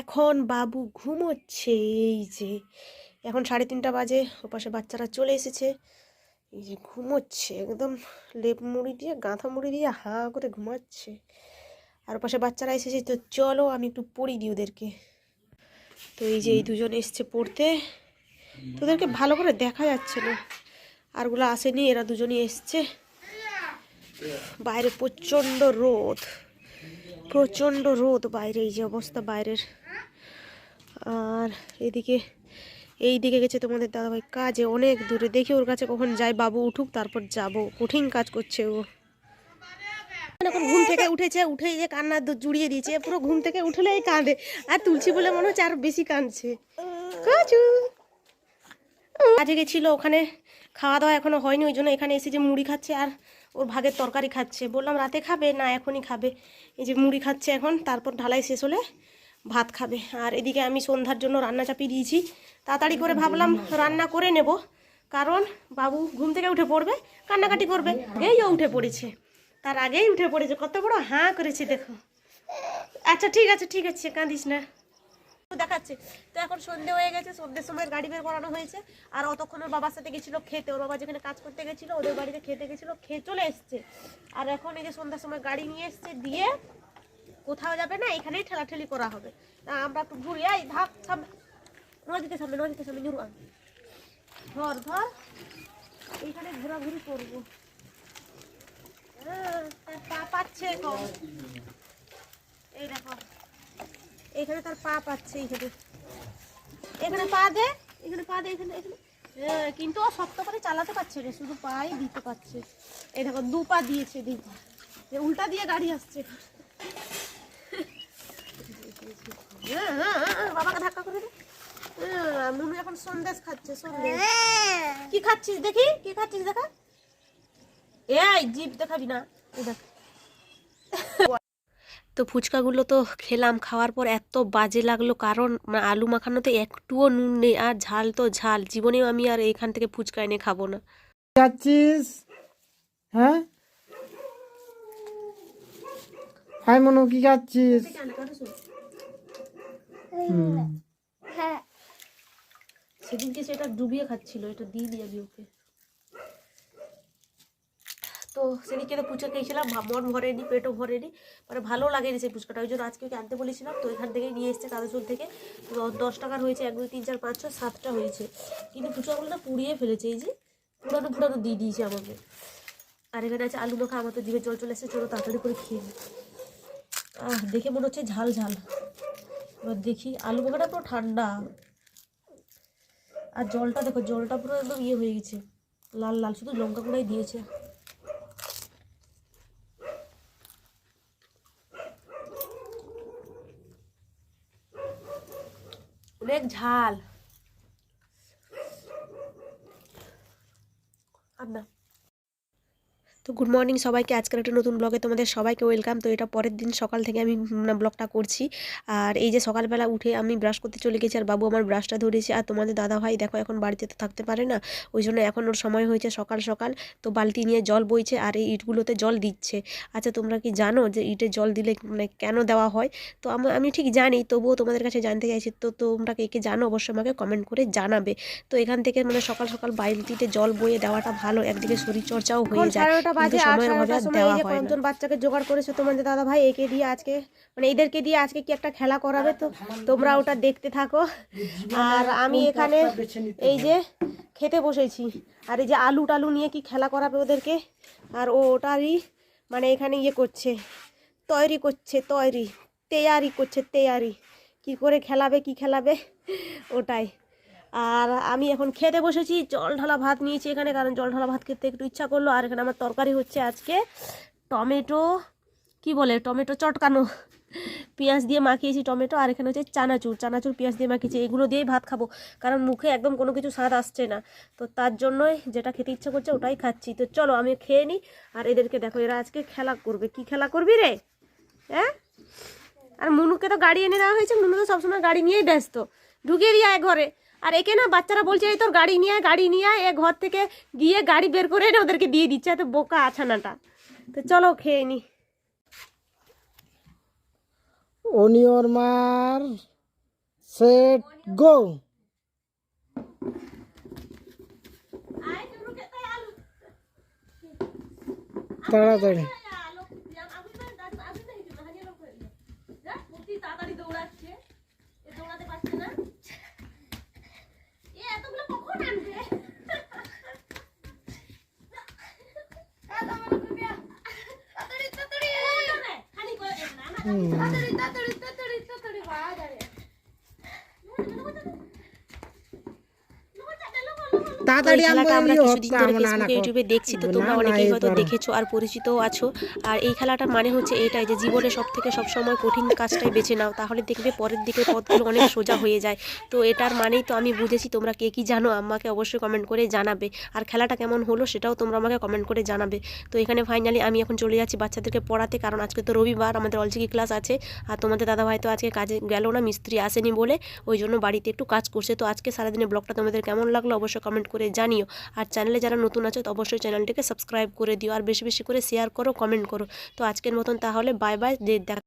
এখন বাবু ঘুমোচ্ছে, এই যে। এখন সাড়ে তিনটা বাজে, ওপাশে বাচ্চারা চলে এসেছে। এই যে ঘুমোচ্ছে, একদম লেপ মুড়ি দিয়ে, গাঁথা মুড়ি দিয়ে হা করে ঘুমাচ্ছে। আর ওপাশে বাচ্চারা এসেছে, তো চলো আমি একটু পড়ি দিই ওদেরকে। তো এই যে এই দুজন এসছে পড়তে। তোদেরকে ভালো করে দেখা যাচ্ছে না। আরগুলো আসেনি, এরা দুজনই এসছে। বাইরে প্রচণ্ড রোদ। প্রচণ্ড রোদ বাইরে, এই যে অবস্থা বাইরের। আর এদিকে এই দিকে গেছে তোমাদের দাদাভাই কাজে। অনেক দূরে। দেখি ওর কাছে কখন যায় বাবু উঠুক, তারপর যাব। কঠিন কাজ করছে ও। এখন ঘুম থেকে উঠেছে উঠে যে কান্না জুড়িয়ে দিয়েছে। পুরো ঘুম থেকে উঠলেই কাঁদে। আর তুলছি বলে মনে হচ্ছে আরও বেশি কাঁদছে। কাজু। কাজে গেছিল ওখানে। খাওয়া দাওয়া এখনও হয়নি, ওই জন্য এখানে এসে যে মুড়ি খাচ্ছে আর ওর ভাগের তরকারি খাচ্ছে। বললাম, রাতে খাবে? না, এখনই খাবে। এই যে মুড়ি খাচ্ছে এখন, তারপর ঢালাই শেষ হলে ভাত খাবে। আর এদিকে আমি সন্ধ্যার জন্য রান্না চাপিয়ে দিয়েছি। তাড়াতাড়ি করে ভাবলাম রান্না করে নেব। কারণ বাবু ঘুম থেকে উঠে পড়বে, কান্নাকাটি করবে। এই উঠে পড়েছে। তার আগেই উঠে পড়েছে। কত বড় হাঁ করেছে, দেখো। আচ্ছা ঠিক আছে ঠিক আছে, কাঁদিস না। দেখাচ্ছে। তো এখন সন্ধে হয়ে গেছে। সন্ধ্যের সময় গাড়ি বের করানো হয়েছে। আর অতক্ষণ ওর বাবার সাথে গেছিল খেতে। ওর বাবা যেখানে কাজ করতে গেছিল, ওদের বাড়িতে খেতে গেছিল, খেয়ে চলে এসছে। আর এখন এই যে সন্ধ্যার সময় গাড়ি নিয়ে এসছে, দিয়ে কোথাও যাবে না, এখানেই ঠেলাঠেলি করা হবে। আমরা একটু ঘুরি, এই ধাপ সামনে, নদীতে সামনে নদীতে সামনে আন। ধর ধর, এইখানে ঘোরাঘুরি করব। পা পাচ্ছে এই এখানে তার পা পাচ্ছে এইখানে। এখানে পা দে, এখানে পা দে, এখানে এখানে। কিন্তু ও শক্ত করে চালাতে পারছে না শুধু পাই দিতে পারছে। এই দু পা দিয়েছে উল্টা দিয়ে গাড়ি আসছে হ্যাঁ, হ্যাঁ, হ্যাঁ, বাবাকে ধাক্কা করে দে। হ্যাঁ, মুনু এখন সন্দেশ খাচ্ছে সন্দেশ। কি খাচ্ছিস দেখি? কি খাচ্ছিস দেখা? এই জিভ দেখাবি না। দেখ। তো ফুচকাগুলো তো খেলাম খাওয়ার পর এত বাজে লাগল কারণ আলু মাখানোতে একটুও নুন নেই আর ঝাল তো ঝাল জীবনেও আমি আর এখান থেকে ফুচকা এনে খাব না। যাচ্ছিস? হ্যাঁ? হাই মনু কি খাচ্ছিস। সেদিনকে সেটা ডুবিয়ে খাচ্ছিল, এটা দিয়ে দিয়ে আমি ওকে। তো সেদিনকে তো ফুচকা খেয়েছিলাম মন ভরেনি, পেটও ভরেনি মানে ভালো লাগেনি সেই ফুচকাটা ওই জন্য আজকে ওকে আনতে বলেছিলাম, তো এখান থেকেই নিয়ে এসছে কাগজপুর থেকে। দশ টাকার হয়েছে, এক, দুই, তিন, চার, পাঁচ, ছয়, সাতটা হয়েছে। কিন্তু ফুচকাগুলো না পুড়িয়ে ফেলেছে, এই যে পুরানো পুরানো দিয়ে দিয়েছে আমাকে। আর এখানে আছে আলু মাখা, আমার তো জিভে জল চলে এসেছে, চলো তাড়াতাড়ি করে খেয়ে নিই। দেখে মনে হচ্ছে ঝাল ঝাল। এবার দেখি, আলু মাখাটা পুরো ঠান্ডা। আর জলটা দেখো, জলটা পুরো একদম ইয়ে হয়ে গেছে, লাল লাল, শুধু লঙ্কা গুঁড়াই দিয়েছে। অনেক ঝাল। আর না। তো গুড মর্নিং সবাইকে। আজকের একটা নতুন ব্লগে তোমাদের সবাইকে ওয়েলকাম তো এটা পরের দিন সকাল থেকে আমি ব্লগটা করছি। আর এই যে সকালবেলা উঠে আমি ব্রাশ করতে চলে গেছি আর বাবু আমার ব্রাশটা ধরেছে। আর তোমাদের দাদা ভাই দেখো এখন বাড়িতে তো থাকতে পারে না। ওই জন্য এখন ওর সময় হয়েছে সকাল সকাল। তো বালতি নিয়ে জল বইছে আর এই ইটগুলোতে জল দিচ্ছে। আচ্ছা তোমরা কি জানো যে ইটে জল দিলে মানে কেন দেওয়া হয়? তো আম- ঠিক জানি তবুও তোমাদের কাছে জানতে চাইছি। তো তোমরা কে কে জানো অবশ্যই আমাকে কমেন্ট করে জানাবে। তো এখান থেকে মানে সকাল সকাল বালতিতে জল বয়ে দেওয়াটা ভালো। একদিকে শরীরচর্চাও হয়ে যায়। বাজে সাড়ে সময় এই যে কয়েকজন বাচ্চাকে জোগাড় করেছে তোমাদের দাদা ভাই একে দিয়ে আজকে মানে এদেরকে দিয়ে আজকে কি একটা খেলা করাবে তো? তোমরা ওটা দেখতে থাকো। আর আমি এখানে এই যে খেতে বসেছি। আর এই যে আলু টালু নিয়ে কি খেলা করাবে ওদেরকে? আর ও ওটারই মানে এখানে ইয়ে করছে তৈরি করছে তৈরি তেয়ারি করছে তেয়ারি। কি করে খেলাবে কি খেলাবে? ওটাই। আর আমি এখন খেতে বসেছি, জল ঢালা ভাত নিয়েছি এখানে, কারণ জল ঢালা ভাত খেতে একটু ইচ্ছা করল। আর এখানে আমার তরকারি হচ্ছে আজকে টমেটো, কি বলে, টমেটো চটকানো। পেঁয়াজ দিয়ে মাখিয়েছি টমেটো, আর এখানে হচ্ছে চানাচুর চানাচুর, পেঁয়াজ দিয়ে মাখিয়েছি। এগুলো দিয়েই ভাত খাব, কারণ মুখে একদম কোনো কিছু স্বাদ আসছে না। তো তার জন্যই যেটা খেতে ইচ্ছা করছে ওটাই খাচ্ছি। তো চলো আমি খেয়ে নিই, আর এদেরকে দেখো, এরা আজকে খেলা করবে। কি খেলা করবি রে? হ্যাঁ আর মুনুকে তো গাড়ি এনে দেওয়া হয়েছে, মুনু তো সবসময় গাড়ি নিয়েই ব্যস্ত। ঢুকিয়ে দিয়ে ঘরে। আর একে না বাচ্চারা বলছে এই তোর গাড়ি নিয়ে আয় গাড়ি নিয়ে আয়। এ ঘর থেকে গিয়ে গাড়ি বের করে এনে ওদেরকে দিয়ে দিচ্ছে এত বোকা আছানাটা। তো চলো খেয়ে নি। অনিয়র মার সেট গো। তাড়াতাড়ি তাড়াতাড়ি দৌড়াচ্ছে এ দৌড়াতে পারছে না এ এতগুলো কখন আনবে তাড়াতাড়ি তাড়াতাড়ি খালি করে না না তাড়াতাড়ি তাড়াতাড়ি তাড়াতাড়ি তাড়াতাড়ি বাড়া যাবে তাড়াতাড়ি খেলাটা আমরা কিছুদিন ধরে ফেসবুকে ইউটিউবে দেখছি তো তোমরা অনেকেই হয়তো দেখেছ আর পরিচিতও আছো। আর এই খেলাটার মানে হচ্ছে এটাই যে জীবনে সব থেকে সবসময় কঠিন কাজটাই বেছে নাও তাহলে দেখবে পরের দিকে পথগুলো অনেক সোজা হয়ে যায়। তো এটার মানেই তো আমি বুঝেছি তোমরা কে কী জানো আমাকে অবশ্যই কমেন্ট করে জানাবে। আর খেলাটা কেমন হলো সেটাও তোমরা আমাকে কমেন্ট করে জানাবে। তো এখানে ফাইনালি আমি এখন চলে যাচ্ছি বাচ্চাদেরকে পড়াতে কারণ আজকে তো রবিবার আমাদের অলচিকি ক্লাস আছে। আর তোমাদের দাদাভাই তো আজকে কাজে গেল না মিস্ত্রি আসেনি বলে ওই জন্য বাড়িতে একটু কাজ করছে। তো আজকে সারাদিনের ব্লগটা তোমাদের কেমন লাগল অবশ্যই কমেন্ট করে জানিও। আর চ্যানেলে যারা নতুন আছো, তো অবশ্যই চ্যানেলটিকে সাবস্ক্রাইব করে দিও। আর বেশি বেশি করে শেয়ার করো কমেন্ট করো। তো আজকের মতন তাহলে বাই বাই দেখা